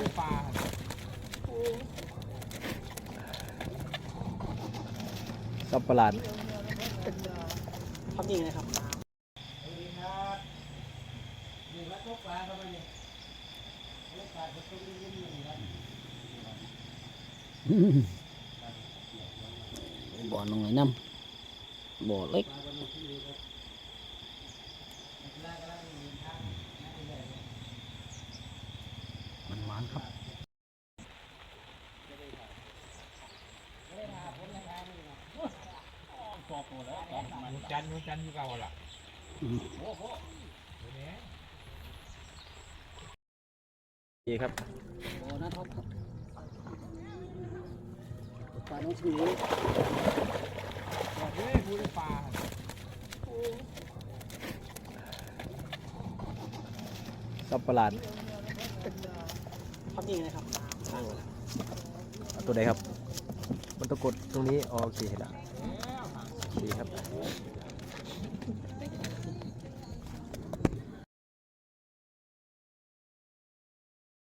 ได้ปลาสับประหลาดทำยังไงครับบ่อน้อยน้ำบ่อเล็ก มันมันครับหมูจันทร์หมูจันทร์อยู่เก่าล่ะดีครับบ่อน้าท็อปครับปลาน้องชิวเฮ้ยผู้ได้ปลาสับประหลาด พับนี้นะครับตัวใดครับ มันต้องกดตรงนี้ โอเคเห็นละดีครับ